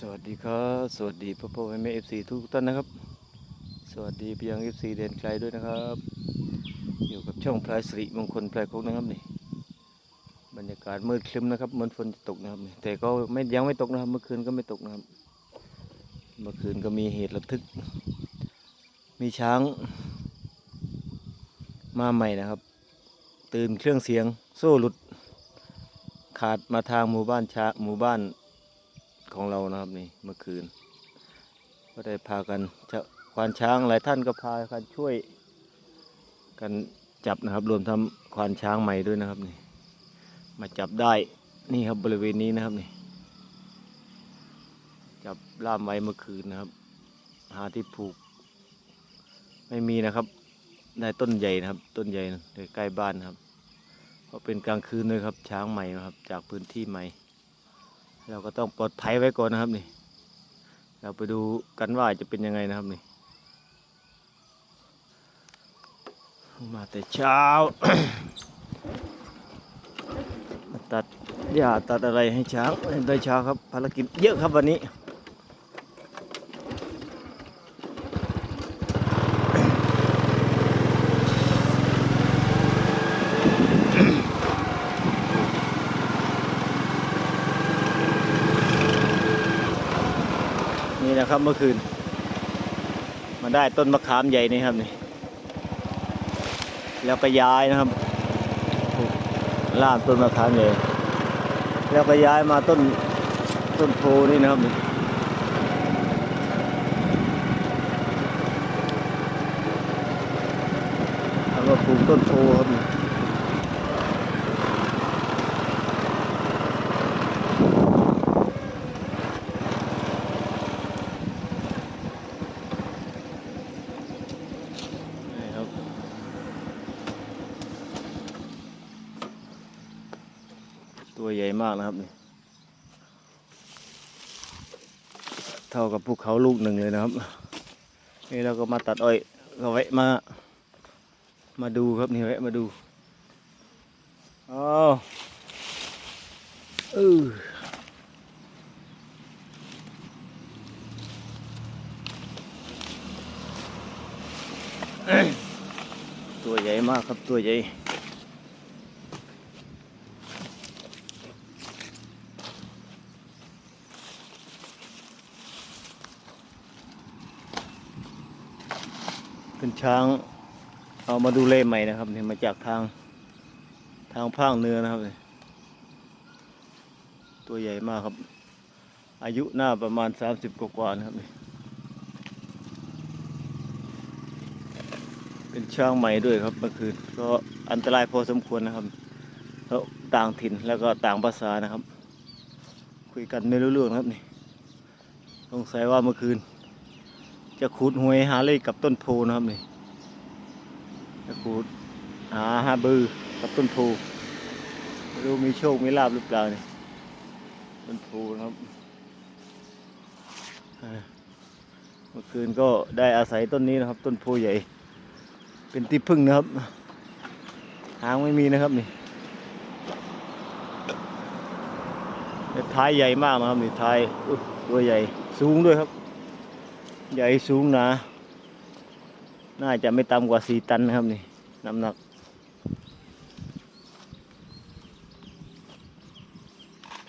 สวัสดีครับสวัสดีพ่อพ่อแม่แม่เอฟซีทุกท่านนะครับ สวัสดีพี่ยังเอฟซีเดนไกลด้วยนะครับ อยู่กับช่องพลายสิริมงคลพลายคกนะครับนี่บรรยากาศมืดครึ้มนะครับเหมือนฝนจะตกนะครับแต่ก็ไม่ยังไม่ตกนะครับ เมื่อคืนก็ไม่ตกนะครับ เมื่อคืนก็มีเหตุระทึก มีช้างมาใหม่นะครับ ตื่นเครื่องเสียงโซ่หลุด ขาดมาทางหมู่บ้านช้าหมู่บ้าน ของเรานะครับนี่เมื่อคืน ก็ได้พากันควานช้างหลายท่านก็พากันช่วย กันจับนะครับ รวมทำควานช้างใหม่ด้วยนะครับนี่ มาจับได้นี่ครับบริเวณนี้นะครับนี่ จับล่ามไว้เมื่อคืนนะครับ หาที่ผูก ไม่มีนะครับได้ต้นใหญ่นะครับ ต้นใหญ่ใกล้บ้านนะครับ เพราะเป็นกลางคืนเลยครับช้างใหม่นะครับ จากพื้นที่ใหม่ เราก็ต้องปลอดภัยไว้ก่อนนะครับนี่เราไปดูกันว่าจะเป็นยังไงนะครับนี่มาแต่เช้ามาตัดหญ้าตัดอะไรให้ช้างได้เช้าครับภารกิจเยอะครับวันนี้ นะครับเมื่อคืน มาได้ต้นมะขามใหญ่นี่ครับนี่ แล้วก็ย้ายนะครับล่ามต้นมะขามใหญ่แล้วก็ย้ายมาต้นต้นโพนี่นะครับนี่แล้วก็ปลูกต้นโพครับนี่นี่ครับ ตัวใหญ่มากนะครับนี่เท่ากับภูเขาลูกหนึ่งเลยนะครับ นี่เราก็มาตัดอ้อยก็แวะมา มาดูครับนี่แวะมาดูอ๋อเออตัวใหญ่มากครับตัวใหญ่ ช้างเอามาดูเลใหม่นะครับเนี่ยมาจากทางทางภาคเหนือนะครับเนี่ยตัวใหญ่มากครับ อายุหน้าประมาณสามสิบกว่านะครับนี่เป็นช้างใหม่ด้วยครับเมื่อคืนก็อันตรายพอสมควรนะครับเพราะต่างถิ่นแล้วก็ต่างภาษานะครับ คุยกันไม่รู้เรื่องครับนี่สงสัยว่าเมื่อคืน จะขูดหวยหาเลขกับต้นโพนะครับนี่ จะขูดหาหาบือกับต้นโพไม่รู้มีโชคมีลาบหรือเปล่าเนี่ยต้นโพนะครับเมื่อคืนก็ได้อาศัยต้นนี้นะครับ ต้นโพใหญ่ เป็นที่พึ่งนะครับ หางไม่มีนะครับนี่ท้ายใหญ่มากนะครับนี่ท้ายตัวใหญ่สูงด้วยครับ ใหญ่สูงหนา น่าจะไม่ต่ำกว่าสี่ตันนะครับนี่น้ำหนัก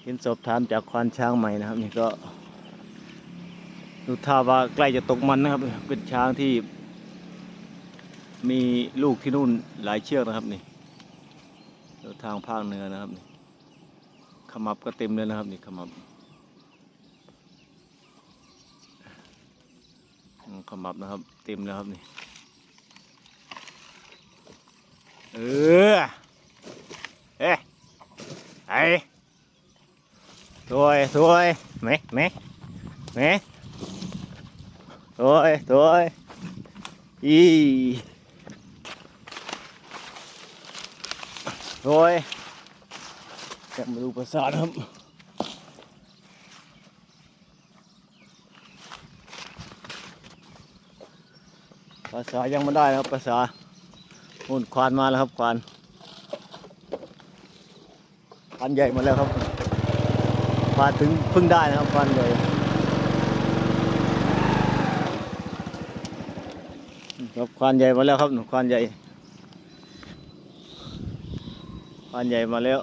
เห็นสอบถามจากควานช้างใหม่นะครับ นี่ก็ดูท่าว่าใกล้จะตกมันนะครับ เป็นช้างที่ มีลูกที่นู่นหลายเชือกนะครับนี่แล้วทางภาคเหนือนะครับนี่ขมับก็เต็มเลยนะครับนี่ขมับขมับนะครับ เต็มแล้วครับนี่ เออ เอ๊ะไอ้สวยสวยไหมไหมไหมสวยสวยอีสวยจะมาดูประสาทครับภาษายังไม่ได้นะครับภาษา นู่นควานมาแล้วครับควานควานใหญ่มาแล้วครับควานถึงพึ่งได้นะครับควานใหญ่ครับควานใหญ่มาแล้วครับหนูควานใหญ่ควานใหญ่มาแล้ว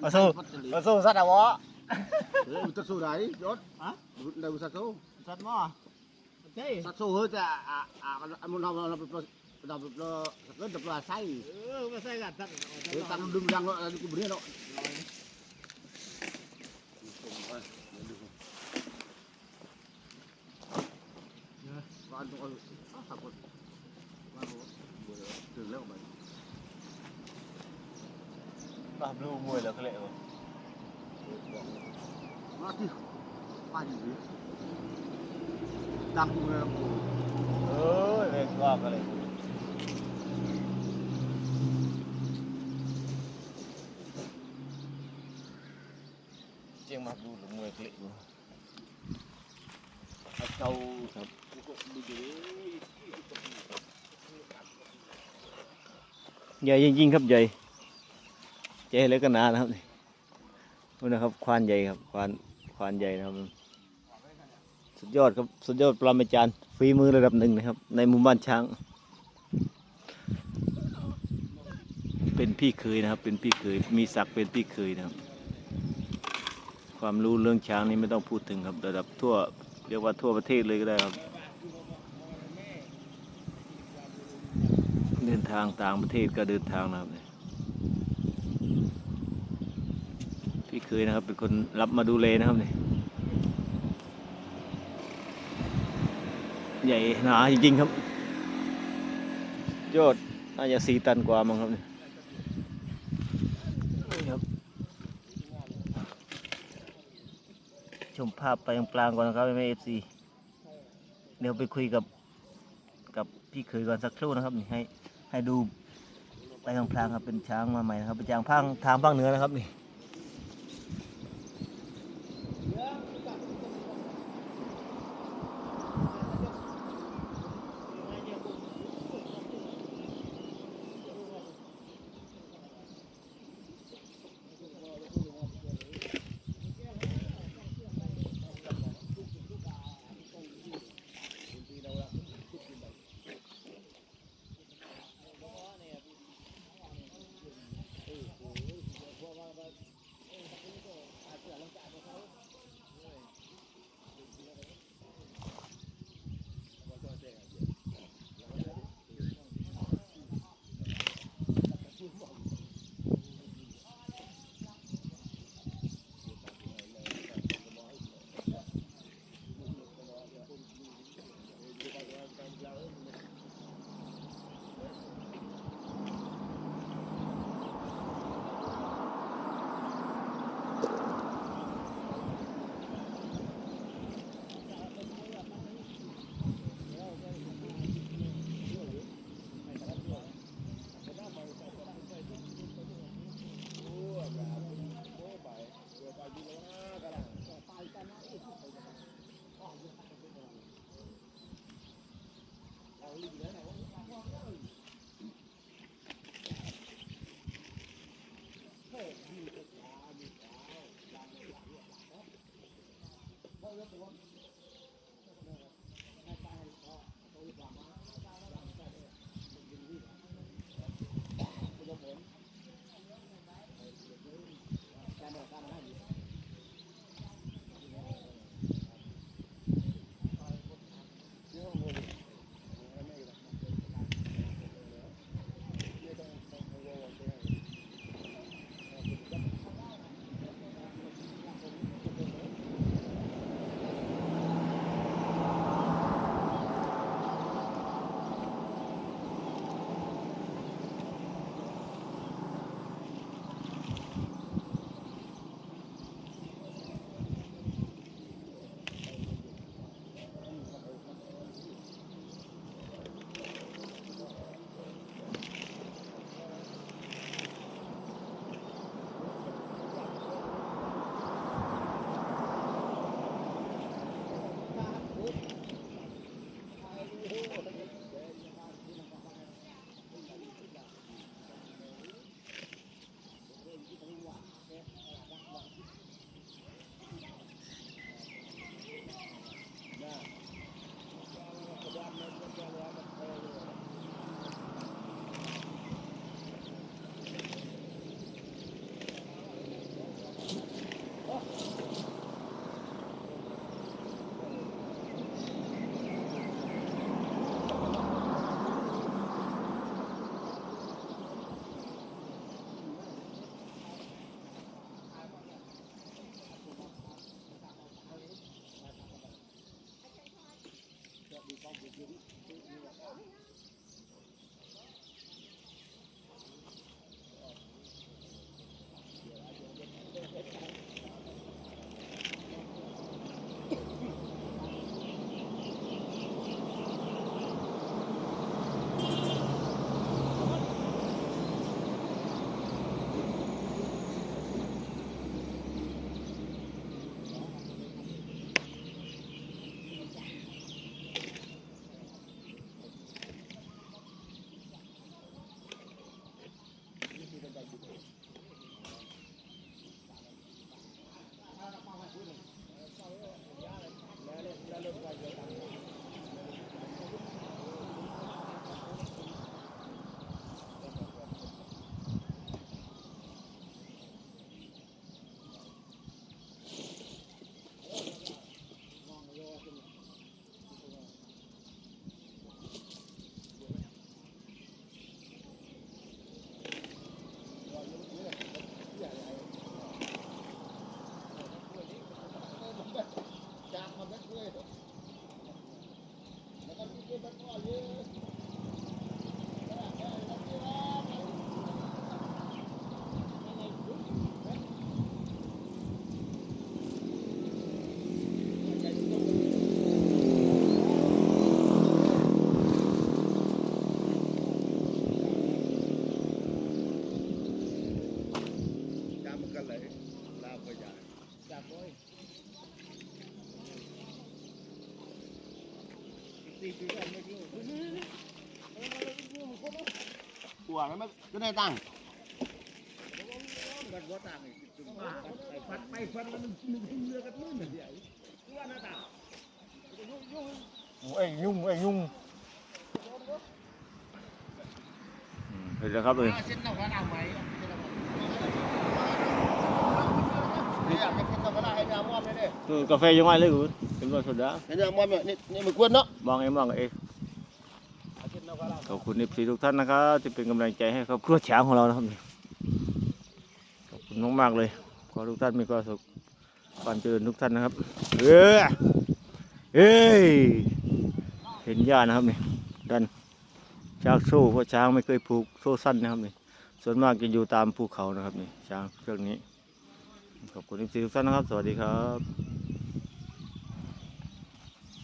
เอาสู้เอาสู้สัตว์อะวะเออมันจะสู้ไหนยศฮะได้อุตส่าห์สู้สัตว์มั้ ទេសត្វសូហឺតែអាអាមិនដល់ដល់ដល់ដល់សត្វដល់ផ្សៃអឺផ្សៃកាត់តាំងតាំងឌឹមយ៉ាងដល់គម្រាដល់បានទៅអស់ថាគាត់បានទៅលើមកបាទប្លូមួយលើក្លែកមកមកទីបាញ់វិញ Dampung dalam เอ้ยเวกว่าก็เลยเจียงมาดูหลุมวยเกล็ดวะ kau ครับใหญ่จริงๆครับใหญ่ใหญ่เลยก็นานะครับนี่นู่นนะครับควานใหญ่ครับควานควานใหญ่นะครับ สุดยอดครับสุดยอดปรมาจารย์ฝีมือระดับหนึ่งนะครับ ในหมู่บ้านช้าง เป็นพี่เคยนะครับ เป็นพี่เคยมีศักดิ์เป็นพี่เคยนะครับ ความรู้เรื่องช้างนี่ไม่ต้องพูดถึงครับ ระดับทั่วเรียกว่าทั่วประเทศเลยก็ได้ครับ เดินทางต่างประเทศก็เดินทางนะครับพี่เคยนะครับ เป็นคนรับมาดูแลนะครับเนี่ย ใหญ่หนาจริงๆครับยอดน่าจะสี่ตันกว่ามั้งครับเนี่ยนี่ครับ ชมภาพไปกลางๆก่อนนะครับแม่เอฟซีเดี๋ยวไปคุยกับกับพี่เคยก่อนสักครู่นะครับนี่ให้ให้ดูไปพลางๆครับเป็นช้างมาใหม่นะครับเป็นช้างพังทางภาคเหนือนะครับนี่ Panginoon. แล้วมันก็ได้ตั้งบัดบ่ต่างอีกจุดว่าไปฟัดไปฟัดแล้วมันมันเรือกันนู่นน่ะเดี๋ยวว่าหน้าตาไอ้ยุ่งไอ้ยุ่งเห็นแล้วครับเลยเส้นเราก็ได้ไหมเนี่ยอยากจะกินเราก็ได้ให้ยามอมเลยเนี่ย Ừ, cà phê trong ai lấy rồi chúng tôi sốt đá ให้ยามอมเนี่ยนี่นี่มันกวนเนาะบางเอ็มบางเอ ขอบคุณเอฟซีทุกท่านนะครับที่เป็นกำลังใจให้ครอบครัวช้างของเรานะครับขอบคุณมากๆเลย ขอทุกท่านมีความสุขความเจริญทุกท่านนะครับเออเอ้ยเห็นหญ้านะครับนี่ดันช้างโซ่เพราะช้างไม่เคยผูกโซ่สั้นนะครับนี่ส่วนมากจะอยู่ตามภูเขานะครับนี่ช้างเชือกนี้ขอบคุณทุกท่านนะครับ สวัสดีครับ